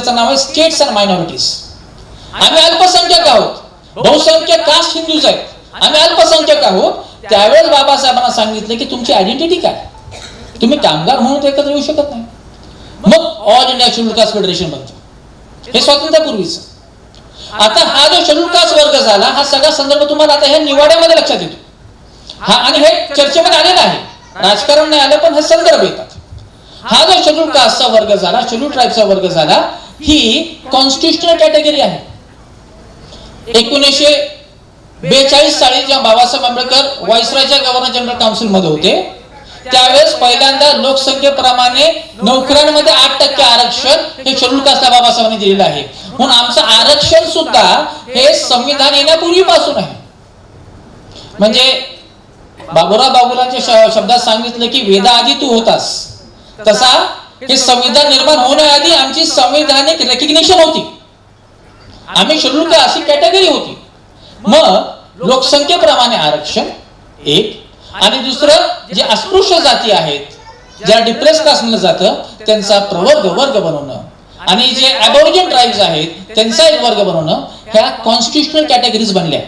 त्याचं नाव आहे states and minorities आम्ही अल्पसंख्याक आहोत. बहुसंख्याक कास्ट हिंदूज आहेत. आम्ही अल्पसंख्याक आहोत. त्यावेळेस बाबासाहेबांना सांगितलं की तुमची आयडेंटिटी काय? तुम्ही कामगार म्हणून एकत्र येऊ शकत नाही. मग all India schedule caste federation बनतो. हे स्वातंत्र्यापूर्वीच आता हा जो शेड्यूल कास्ट वर्ग झाला हा सगळा संदर्भ तुम्हाला आता ह्या निवाड्यामध्ये लक्षात येतो. हा आणि हे चर्चेमध्ये आलेलं आहे. राजकारण नाही आलं पण हे संदर्भ येतात. हा जो शेड्यूल कास्टचा वर्ग झाला शेड्यूल ट्राईबचा वर्ग झाला ही कॉन्स्टिट्युशनल कॅटेगरी आहे. एकोणीसशे बेचाळीस साली जेव्हा बाबासाहेब आंबेडकर वायसरायच्या गव्हर्नर जनरल काउन्सिलमध्ये होते त्यावेळेस पहिल्यांदा लोकसंख्येप्रमाणे नोकऱ्यांमध्ये आठ टक्के आरक्षण हे शेड्यूल कास्टला बाबासाहेबांनी दिलेलं आहे. म्हणून आमचं आरक्षण सुद्धा हे संविधान येण्यापूर्वीपासून आहे. म्हणजे बाबुराव बाबुलांच्या शब्दात सांगितलं की वेदा आधी तू होतास. तसा हे संविधान निर्माण होण्याआधी आमची संविधानिक रेकग्निशन होती. आम्ही शेड्यूल अशी कॅटेगरी होती. मग लोकसंख्येप्रमाणे आरक्षण एक. आणि दुसरं जे अस्पृश्य जाती आहेत ज्या डिप्रेस कास्ट जातं त्यांचा प्रवर्ग वर्ग बनवणं. आणि जे अबॉरिजिन ट्राईब्स आहेत त्यांचा एक वर्ग बनवणं ह्या कॉन्स्टिट्युशनल कॅटेगरीज बनल्या.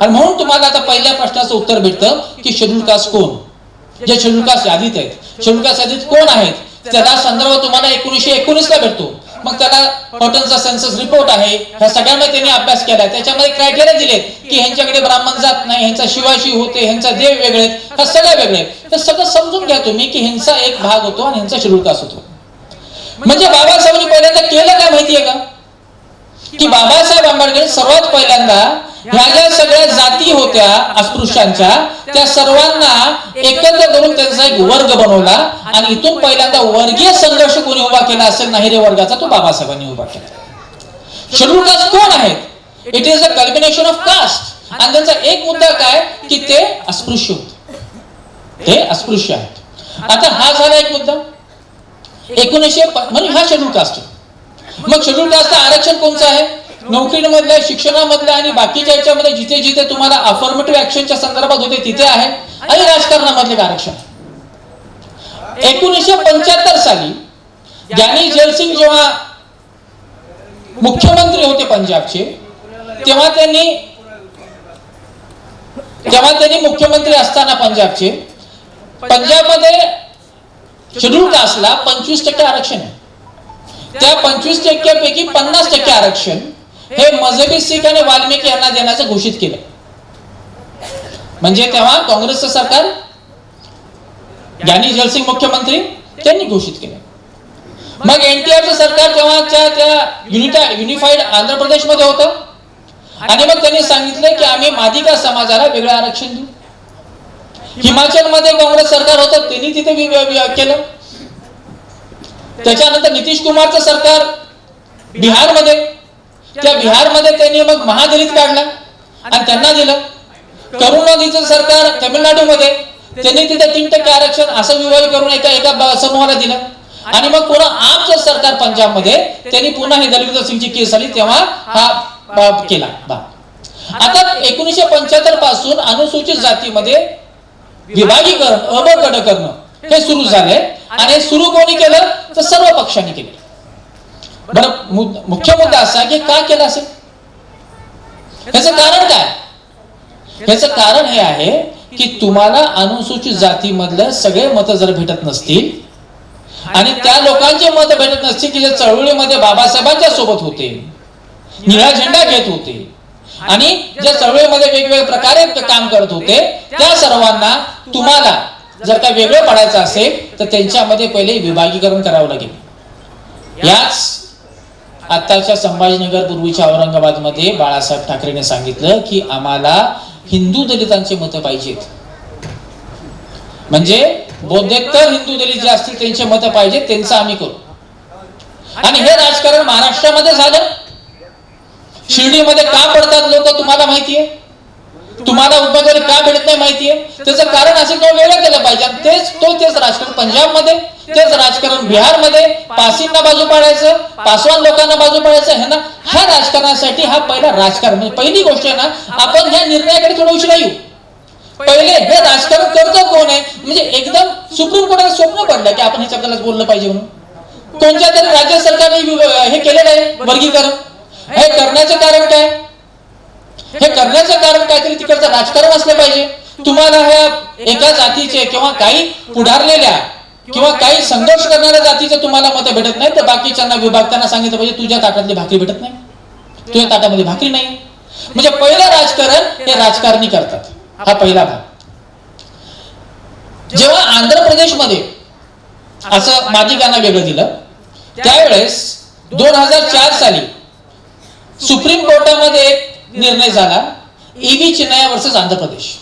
आणि म्हणून तुम्हाला आता पहिल्या प्रश्नाचं उत्तर भेटतं की शेड्यूल कास्ट कोण? जे शेड्यूल कास्ट यादीत आहेत. शेड्यूल कास्ट यादीत कोण आहेत? त्याचा संदर्भ तुम्हाला एकोणीसशे एकोणीस ला भेटतो. मग त्याला कॉटनचा सेन्सस रिपोर्ट आहे. ह्या सगळ्यांना त्यांनी अभ्यास केला त्याच्यामध्ये क्रायटेरिया दिलेत की ह्यांच्याकडे ब्राह्मण जात नाही ह्यांचा शिवाशी होते ह्यांचा देव वेगळे ह्या सगळ्या वेगळे तर सगळं समजून घ्या तुम्ही की ह्यांचा एक भाग होतो आणि ह्यांचा शेड्यूल होतो म्हणजे बाबासाहेबांनी पहिल्यांदा केलं काय माहितीये का? की बाबासाहेब आंबेडकर सर्वात पहिल्यांदा ह्या ज्या सगळ्या जाती होत्या अस्पृश्यांच्या त्या सर्वांना एकत्र करून त्यांचा एक वर्ग बनवला आणि इथून पहिल्यांदा वर्गीय संघर्ष कोणी उभा केला असेल नाही रे वर्गाचा तो बाबासाहेबांनी उभा केला. शेड्यूल कास्ट कोण आहेत? It is a combination of caste आणि त्यांचा एक मुद्दा काय? की ते अस्पृश्य होते. हे अस्पृश्य आहेत. आता हा झाला एक मुद्दा. एकोणीसशे म्हणजे हा शेड्यूल कास्ट होता. मग शेड्यूल कास्ट आरक्षण कोणचं आहे? नोकरीमधल्या शिक्षणामधल्या आणि बाकीच्या याच्यामध्ये जिथे जिथे तुम्हाला अफर्मेटिव्ह ऍक्शनच्या संदर्भात होते तिथे आहे. आणि राजकारणामधले आरक्षण. एकोणीसशे पंच्याहत्तर साली ज्ञानी जयसिंग जेव्हा मुख्यमंत्री होते पंजाबचे तेव्हा त्यांनी तेव्हा त्यांनी मुख्यमंत्री असताना पंजाबचे पंजाबमध्ये शेड्यूल कास्टला पंचवीस टक्के आरक्षण आहे. त्या पंचवीस टक्क्यापैकी पन्नास टक्के आरक्षण हे मजहबी सिख आणि वाल्मिकी यांना देण्याचं घोषित केलं. म्हणजे तेव्हा काँग्रेसचं सरकार ज्ञानी जलसिंग मुख्यमंत्री त्यांनी घोषित केलं. मग एनटीआरचं सरकार तेव्हाच्या त्या युनिटा युनिफाईड आंध्र प्रदेशमध्ये होतं. आणि मग त्यांनी सांगितलं की आम्ही मादिका समाजाला वेगळं आरक्षण देऊ. हिमाचलमध्ये काँग्रेस सरकार होतं त्यांनी तिथे वि- केलं. त्याच्यानंतर नितीश कुमारचं सरकार बिहारमध्ये त्या बिहारमध्ये त्यांनी मग महादलित काढला आणि त्यांना दिलं. करुणानिधीचं सरकार तमिळनाडूमध्ये त्यांनी तिथे तीन टक्के आरक्षण असं विभाग करून एका एका समूहाला दिलं. आणि मग पुन्हा आमचं सरकार पंजाबमध्ये त्यांनी पुन्हा हे दलविंदर सिंगची केस आली तेव्हा हा बाब केला. बाब आता एकोणीसशे पंच्याहत्तरपासून अनुसूचित जातीमध्ये विभागीकरण अबगड करणं हे सुरू झाले आणि हे सुरू कोणी केलं? तर सर्व पक्षांनी केलं. बरं मुख्य मुद्दा असा की का केलं असेल? ह्याचं कारण काय? ह्याचं कारण हे आहे की तुम्हाला अनुसूचित जातीमधलं सगळे मतं जर भेटत नसतील आणि त्या लोकांचे मत भेटत नसतील की जे चळवळीमध्ये बाबासाहेबांच्या सोबत होते निळा झेंडा घेत होते आणि ज्या चळवळीमध्ये वेगवेगळ्या प्रकारे काम करत होते त्या सर्वांना तुम्हाला जर का वेगळं पडायचं असेल तर त्यांच्यामध्ये पहिले विभागीकरण करावं लागेल. याच आताच्या संभाजीनगर पूर्वीच्या औरंगाबादमध्ये बाळासाहेब ठाकरेने सांगितलं की आम्हाला हिंदू दलितांचे मतं पाहिजेत. म्हणजे बौद्धेतर हिंदू दलित जे असतील त्यांचे मतं पाहिजेत त्यांचं आम्ही करू. आणि हे राजकारण महाराष्ट्रामध्ये झालं. शिर्डीमध्ये का पडतात लोक तुम्हाला माहितीये? तुम्हाला उमेदवारी का भेटत नाही माहितीये? त्याचं कारण असेल तो वेगळं केलं पाहिजे. तेच तो तेच राजकारण पंजाबमध्ये तेच राजकारण बिहारमध्ये पासींना बाजू पाडायचं पासवान लोकांना बाजू पाडायचं हे ना ह्या राजकारणासाठी हा पहिला राजकारण. म्हणजे पहिली गोष्ट आहे ना आपण ह्या निर्णयाकडे थोडं उशिरा येऊ. पहिले हे राजकारण करतो कोण आहे? म्हणजे एकदम सुप्रीम कोर्टाला स्वप्न पडलं की आपण ह्याच्याबद्दलच बोललं पाहिजे म्हणून. कोणत्या तरी राज्य सरकारने हे केलेलं आहे वर्गीकरण. हे करण्याचं कारण काय? हे करण्याचं कारण काहीतरी तिकडचं राजकारण असलं पाहिजे. तुम्हाला ह्या एका जातीचे किंवा काही पुढारलेल्या किंवा काही संघर्ष करणाऱ्या जातीचे तुम्हाला मतं भेटत नाही तर बाकीच्यांना विभागताना सांगितलं पाहिजे तुझ्या ताटातली भाकरी भेटत नाही. तुझ्या ताटामध्ये भाकरी नाही. म्हणजे पहिलं राजकारण हे राजकारणी करतात. हा पहिला भाग. जेव्हा आंध्र प्रदेशमध्ये असं मादिकांना वेगळं दिलं त्यावेळेस दोन हजार चार साली सुप्रीम कोर्टामध्ये एक निर्णय झाला E V Chinnaiah versus Andhra Pradesh.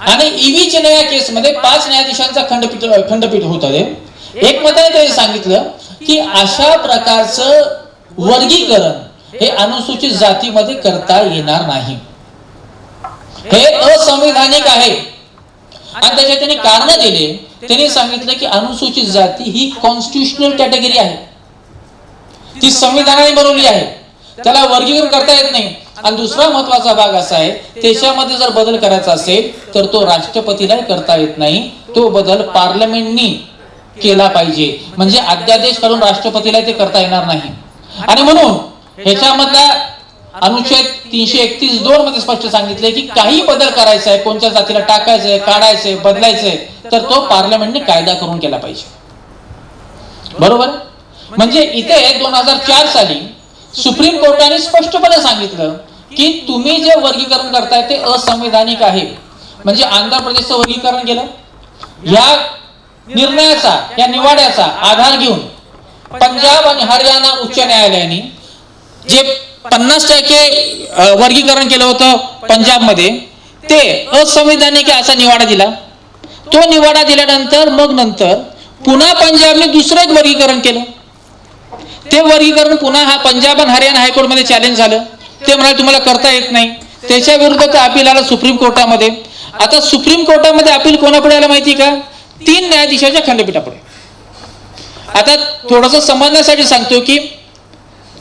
आणि ईव्ही चिन्नया केसमध्ये पाच न्यायाधीशांचा खंडपीठ खंडपीठ होत आहे. एक मताने त्यांनी सांगितलं की अशा प्रकारचं वर्गीकरण हे अनुसूचित जातीमध्ये करता येणार नाही. हे असंविधानिक आहे. आणि त्याचे त्यांनी कारण दिले. त्यांनी सांगितलं की अनुसूचित जाती ही कॉन्स्टिट्युशनल कॅटेगरी आहे. ती संविधानाने बनवली आहे. त्याला वर्गीकरण करता येत नाही. आणि दुसरा महत्त्वाचा भाग असा आहे त्याच्यामध्ये जर बदल करायचा असेल तर तो राष्ट्रपतीलाही करता येत नाही. तो बदल पार्लमेंटनी केला पाहिजे. म्हणजे अध्यादेश करून राष्ट्रपतीला ते करता येणार नाही. आणि म्हणून ह्याच्यामधला अनुच्छेद तीनशे एकतीस दोन मध्ये स्पष्ट सांगितले की काही बदल करायचा आहे कोणत्या जातीला टाकायचंय काढायचंय बदलायचंय तर तो पार्लमेंटने कायदा करून केला पाहिजे. बरोबर? म्हणजे इथे दोन हजार चार साली सुप्रीम कोर्टाने स्पष्टपणे सांगितलं की तुम्ही जे वर्गीकरण करताय ते असंविधानिक आहे. म्हणजे आंध्र प्रदेशचं वर्गीकरण केलं. या निर्णयाचा या निवाड्याचा आधार घेऊन पंजाब आणि हरियाणा उच्च न्यायालयाने जे पन्नास टक्के वर्गीकरण केलं होतं पंजाबमध्ये ते असंवैधानिक आहे असा निवाडा दिला. तो निवाडा दिल्यानंतर मग नंतर पुन्हा पंजाबने दुसरं एक वर्गीकरण केलं. ते वर्गीकरण पुन्हा हा पंजाब आणि हरियाणा हायकोर्टमध्ये चॅलेंज झालं. ते म्हणाले तुम्हाला करता येत नाही. त्याच्या विरुद्ध ते अपील आलं सुप्रीम कोर्टामध्ये. आता सुप्रीम कोर्टामध्ये अपील कोणापुढे आलं माहिती का? तीन न्यायाधीशाच्या खंडपीठापुढे. आता थोडस समजण्यासाठी सांगतो की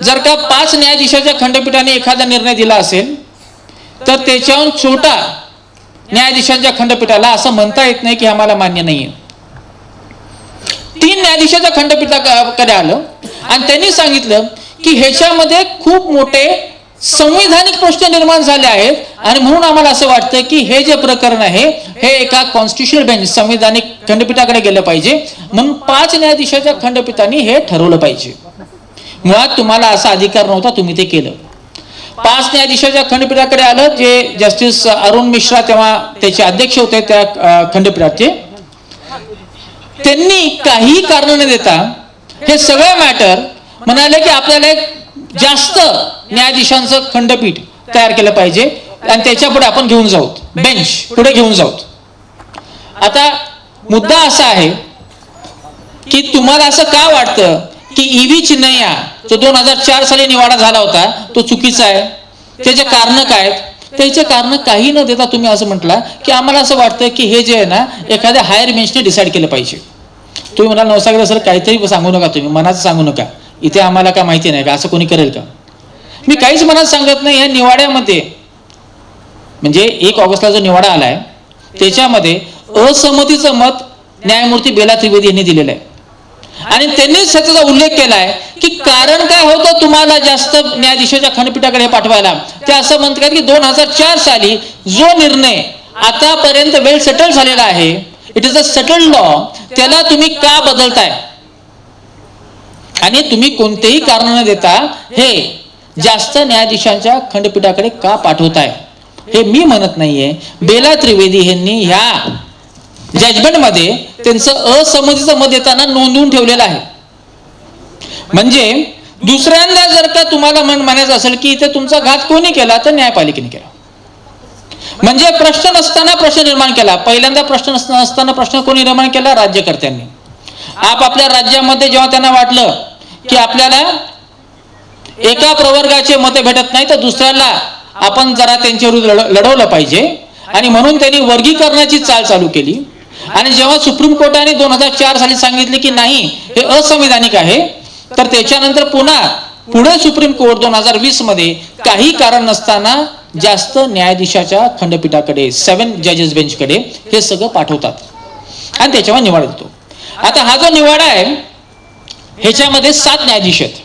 जर का पाच न्यायाधीशाच्या खंडपीठाने एखादा निर्णय दिला असेल तर त्याच्याहून छोटा न्यायाधीशांच्या खंडपीठाला असं म्हणता येत नाही की आम्हाला मान्य नाहीये. तीन न्यायाधीशाच्या खंडपीठाकडे आलं आणि त्यांनी सांगितलं की ह्याच्यामध्ये खूप मोठे संविधानिक प्रश्न निर्माण झाले आहेत. आणि म्हणून आम्हाला असं वाटतं की हे जे प्रकरण आहे हे एका कॉन्स्टिट्युशनल बेंच संविधानिक खंडपीठाकडे गेलं पाहिजे. म्हणून पाच न्यायाधीशाच्या खंडपीठाने हे ठरवलं पाहिजे. मुळात तुम्हाला असा अधिकार नव्हता तुम्ही ते केलं. पाच न्यायाधीशाच्या खंडपीठाकडे आलं जे जस्टिस अरुण मिश्रा तेव्हा त्याचे अध्यक्ष होते त्या खंडपीठाचे. त्यांनी काही कारण न देता हे सगळे मॅटर म्हणाले की आपल्याला एक जास्त न्यायाधीशांचं खंडपीठ तयार केलं पाहिजे आणि त्याच्या पुढे आपण घेऊन जाऊ. बेंच पुढे घेऊन जाऊ. आता मुद्दा असा आहे की तुम्हाला असं का वाटतं की ईव्ही चिन्हया जो दोन हजार चार साली निवाडा झाला होता तो चुकीचा आहे? त्याचे कारण काय त्याचे कारण काही न देता तुम्ही असं म्हटलं की आम्हाला असं वाटतं की हे जे आहे ना एखाद्या हायर बेंचने डिसाईड केलं पाहिजे. तुम्ही म्हणाल नवसागर सर काहीतरी सांगू नका तुम्ही मनाचं सांगू नका. इथे आम्हाला काय माहिती नाही का असं कोणी करेल का? मी काहीच मनात सांगत नाही या निवाड्यामध्ये. म्हणजे एक ऑगस्टला जो निवाडा आलाय त्याच्यामध्ये असहमतीचं मत न्यायमूर्ती बेला त्रिवेदी यांनी दिलेलं आहे. आणि त्यांनीच त्याचा उल्लेख केलाय की कारण काय होतं तुम्हाला जास्त न्यायाधीशाच्या खंडपीठाकडे पाठवायला? ते असं म्हणतात की दोन हजार चार साली जो निर्णय आतापर्यंत वेळ सेटल झालेला आहे it is a settled law त्याला तुम्ही का बदलताय? आणि तुम्ही कोणतेही कारण न देता हे जास्त न्यायाधीशांच्या खंडपीठाकडे का पाठवताय? हे मी म्हणत नाहीये. बेला त्रिवेदी यांनी ह्या जजमेंटमध्ये त्यांचं असमतीचं मत देताना नोंदवून ठेवलेलं आहे. म्हणजे दुसऱ्यांदा जर का तुम्हाला म्हण म्हणायचं असेल की इथे तुमचा घात कोणी केला तर न्यायपालिकेने केला. म्हणजे प्रश्न नसताना प्रश्न निर्माण केला. पहिल्यांदा प्रश्न नसताना प्रश्न कोणी निर्माण केला? राज्यकर्त्यांनी. आपापल्या राज्यामध्ये जेव्हा त्यांना वाटलं की आपल्याला एका प्रवर्गाचे मते भेटत नाही तर दुसऱ्याला आपण जरा त्यांच्या विरुद्ध लढवलं पाहिजे. आणि म्हणून त्यांनी वर्गीकरणाची चाल चालू केली. आणि जेव्हा सुप्रीम कोर्टाने दोन हजार चार साली सांगितले की नाही हे असंविधानिक आहे तर त्याच्यानंतर पुन्हा पुढे सुप्रीम कोर्ट दोन हजार वीसमध्ये काही कारण नसताना जास्त न्यायाधीशाच्या खंडपीठाकडे सेवन जजेस बेंचकडे हे सगळं पाठवतात. आणि त्याच्यावर निवाडा देतो. आता हा जो निवाडा आहे ह्याच्यामध्ये सात न्यायाधीश आहेत.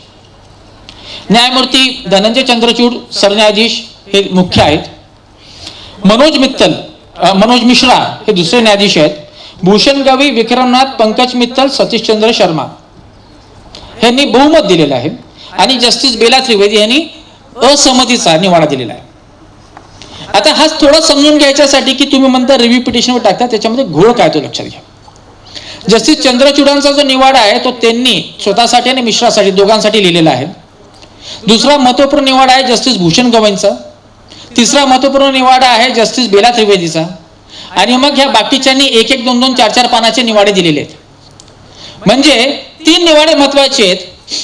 न्यायमूर्ती धनंजय चंद्रचूड सरन्यायाधीश हे मुख्य आहेत. मनोज मित्तल मनोज मिश्रा हे दुसरे न्यायाधीश आहेत. भूषण गवी विक्रमनाथ पंकज मित्तल सतीशचंद्र शर्मा. यांनी बहुमत दिलेलं आहे. आणि जस्टिस बेला त्रिवेदी यांनी असहमतीचा निवाडा दिलेला आहे. आता हाच थोडा समजून घ्यायच्यासाठी की तुम्ही म्हणता रिव्ह्यू पिटिशनवर टाकता त्याच्यामध्ये घोळ काय तो लक्षात घ्या. जस्टिस चंद्रचूडांचा जो निवाडा आहे तो त्यांनी स्वतःसाठी आणि मिश्रासाठी दोघांसाठी लिहिलेला आहे. दुसरा महत्त्वपूर्ण निवाडा आहे जस्टिस भूषण गवईंचा. तिसरा महत्त्वपूर्ण निवाडा आहे जस्टिस बेला त्रिवेदीचा. आणि मग ह्या बाकीच्यांनी एक एक दोन दोन चार चार पानाचे निवाडे दिलेले आहेत. म्हणजे तीन निवाडे महत्त्वाचे आहेत.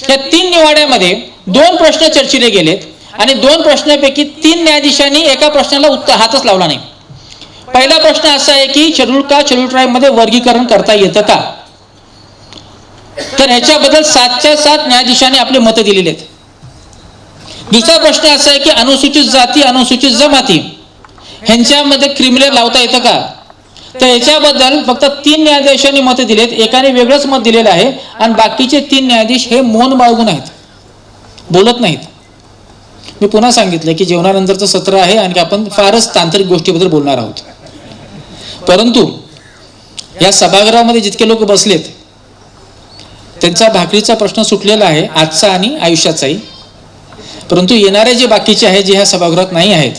या तीन निवाड्यामध्ये दोन प्रश्न चर्चिले गेलेत आणि दोन प्रश्नापैकी तीन न्यायाधीशांनी एका प्रश्नाला उत्तर हातच लावला नाही. पहिला प्रश्न असा आहे की शेड्यूल का शेड्यूल ट्राईबमध्ये वर्गीकरण करता येतं का? तर ह्याच्याबद्दल सातच्या सात न्यायाधीशांनी आपले मतं दिलेले आहेत. दुसरा प्रश्न असा आहे की अनुसूचित जाती अनुसूचित जमाती ह्यांच्यामध्ये क्रिमिनल लावता येतं का? तर याच्याबद्दल फक्त तीन न्यायाधीशांनी मतं दिलेत. एकाने वेगळंच मत दिलेलं आहे आणि बाकीचे तीन न्यायाधीश हे मौन बाळगून आहेत. बोलत नाहीत. मी पुन्हा सांगितलं की जेवणानंतरचं सत्र आहे आणि आपण फारच तांत्रिक गोष्टीबद्दल बोलणार आहोत. परंतु या सभागृहामध्ये जितके लोक बसलेत त्यांचा भाकरीचा प्रश्न सुटलेला आहे आजचा आणि आयुष्याचाही. परंतु येणारे जे बाकीचे आहेत जे ह्या सभागृहात नाही आहेत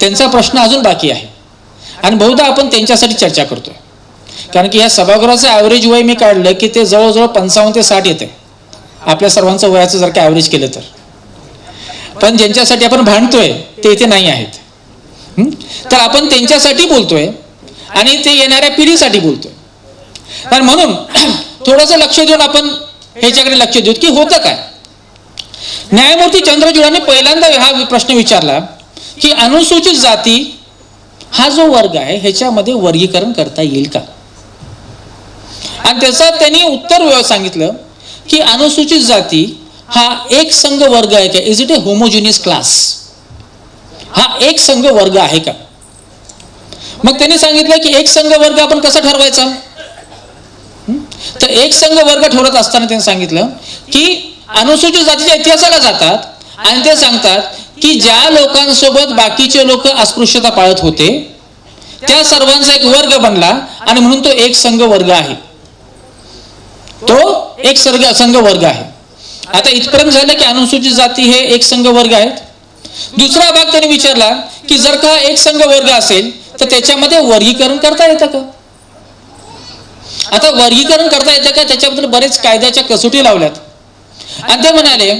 त्यांचा प्रश्न अजून बाकी आहे. आणि बहुधा आपण त्यांच्यासाठी चर्चा करतोय. कारण की ह्या सभागृहाचं ॲव्हरेज वय मी काढलं की ते जवळजवळ पंचावन्न ते साठ येते आपल्या सर्वांचं वयाचं जर का ॲव्हरेज केलं तर. पण ज्यांच्यासाठी आपण भांडतोय ते इथे नाही आहेत. तर आपण त्यांच्यासाठी बोलतोय आणि ते येणाऱ्या पिढीसाठी बोलतोय. आणि म्हणून थोडंसं लक्ष देऊन आपण ह्याच्याकडे लक्ष देऊ की होतं काय? न्यायमूर्ती चंद्रचूडांनी पहिल्यांदा हा प्रश्न विचारला की अनुसूचित जाती हा जो वर्ग आहे ह्याच्यामध्ये वर्गीकरण करता येईल का? आणि त्याचं त्यांनी उत्तर सांगितलं की अनुसूचित जाती हा एक संघ वर्ग आहे का? Is it a homogeneous class हा एक संघ वर्ग आहे का? मग त्यांनी सांगितलं की एक संघ वर्ग आपण कसा ठरवायचा? तर एक संघ वर्ग ठरवत असताना त्यांनी सांगितलं की अनुसूचित जातीच्या इतिहासाला जातात आणि ते सांगतात की ज्या लोकांसोबत बाकीचे लोक अस्पृश्यता पाळत होते त्या सर्वांचा एक वर्ग बनला आणि म्हणून तो एक संघ वर्ग आहे. तो एक सर्ग संघ वर्ग आहे. आता इथपर्यंत झालं की अनुसूचित जाती हे एक संघ वर्ग आहेत. दुसरा भाग त्यांनी विचारला की जर का एक संघ वर्ग असेल तर त्याच्यामध्ये वर्गीकरण करता येतं का? आता वर्गीकरण करता येतं का? त्याच्याबद्दल बरेच कायद्याच्या कसोटी लावल्यात. आणि ते म्हणाले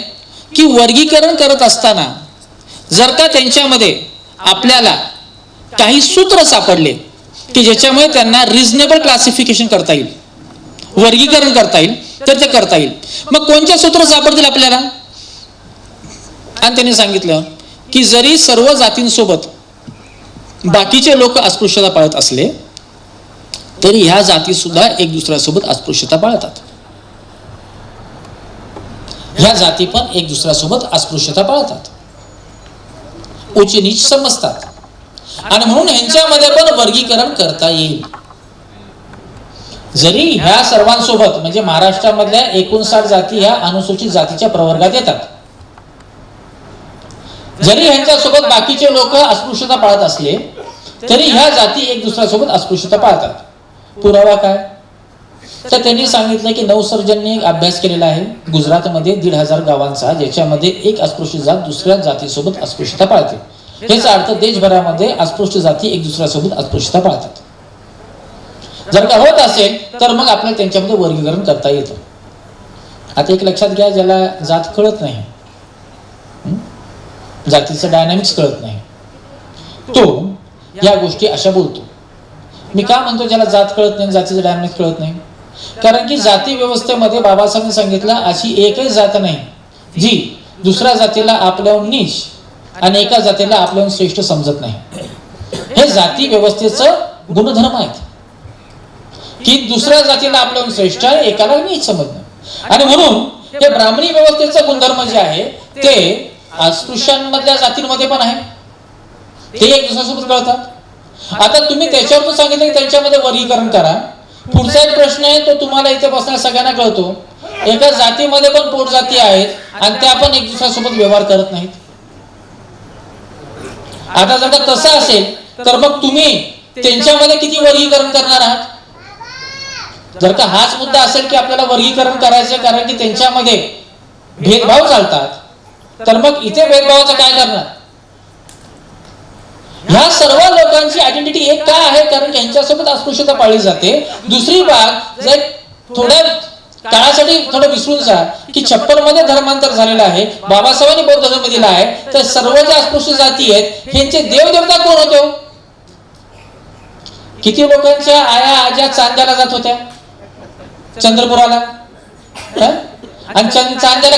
की वर्गीकरण करत असताना जर का त्यांच्यामध्ये आपल्याला काही सूत्र सापडले की ज्याच्यामुळे त्यांना रिझनेबल क्लासिफिकेशन करता येईल वर्गीकरण करता येईल तर ते करता येईल. मग कोणते सूत्र सापडतील आपल्याला? आणि त्यांनी सांगितलं की जरी सर्व जातींसोबत बाकीचे लोक अस्पृश्यता पाळत असले तरी ह्या जाती सुद्धा एक दुसऱ्यासोबत अस्पृश्यता पाळतात. ह्या जाती पण एक दुसऱ्यासोबत अस्पृश्यता पाळतात. उच्च नीच समजतात. आणि म्हणून ह्यांच्यामध्ये पण वर्गीकरण करता येईल. जरी ह्या सर्वांसोबत म्हणजे महाराष्ट्रामधल्या एकोणसाठ जाती ह्या अनुसूचित जातीच्या प्रवर्गात येतात. जरी ह्यांच्यासोबत बाकीचे लोक अस्पृश्यता पाळत असले तरी ह्या जाती एक दुसऱ्यासोबत अस्पृश्यता पाळतात. पुरावा काय? तर त्यांनी सांगितलं की नवसर्जनने अभ्यास केलेला आहे. गुजरातमध्ये दीड हजार गावांचा ज्याच्यामध्ये एक अस्पृश्य जात दुसऱ्या जातीसोबत अस्पृश्यता पाळते. याचा अर्थ देशभरामध्ये अस्पृश्य जाती एक दुसऱ्यासोबत अस्पृश्यता पाळतात. जर का होत असेल तर मग आपल्याला त्यांच्यामध्ये वर्गीकरण करता येतं. आता एक लक्षात घ्या ज्याला जात कळत नाही. जातीचं डायनामिक्स कळत नाही. तो या गोष्टी अशा बोलतो. मी का म्हणतो ज्याला जात कळत नाही जातीचं डायनामिक्स कळत नाही? कारण की जाती व्यवस्थेमध्ये बाबासाहेबांनी सांगितलं अशी एकही जात नाही. जी दुसऱ्या जातीला आपल्याहून नीच आणि एका जातीला आपल्याहून श्रेष्ठ समजत नाही. हे जाती व्यवस्थेचं गुणधर्म आहेत. की दुसऱ्या जातीला आपल्याहून श्रेष्ठ आहे एकाला नीच समजणं आणि म्हणून हे ब्राह्मणी व्यवस्थेचं गुणधर्म जे आहे ते अस्पृश्यांमधल्या जातींमध्ये पण आहे. ते एक दुसऱ्यासोबत कळतात आता तुम्ही त्याच्यावर सांगितलं की त्यांच्यामध्ये वर्गीकरण करा. पुढचा एक प्रश्न आहे तो तुम्हाला इथे बसण्या सगळ्यांना कळतो. एका जातीमध्ये पण पोट जाती आहेत आणि त्या पण एक दुसऱ्यासोबत व्यवहार करत नाहीत. आता जर का तसं असेल तर मग तुम्ही त्यांच्यामध्ये किती वर्गीकरण करणार आहात? जर का हाच मुद्दा असेल की आपल्याला वर्गीकरण करायचं आहे कारण की त्यांच्यामध्ये भेदभाव चालतात तर मग इथे भेदभावाचं काय करणार? ह्या सर्व लोकांची आयडेंटिटी एक काय आहे? कारण यांच्यासोबत अस्पृश्यता पाळली जाते. दुसरी बाब जर थोड्या काळासाठी थोडं विसरून जा की छप्पनमध्ये धर्मांतर झालेलं आहे बाबासाहेबांनी बौद्ध धर्म दिला आहे तर सर्व ज्या अस्पृश्य जाती आहेत ह्यांचे देवदेवता कोण होतो? किती लोकांच्या आया आज्या चांद्याला जात होत्या? चंद्रपुराला. आणि चांद्याला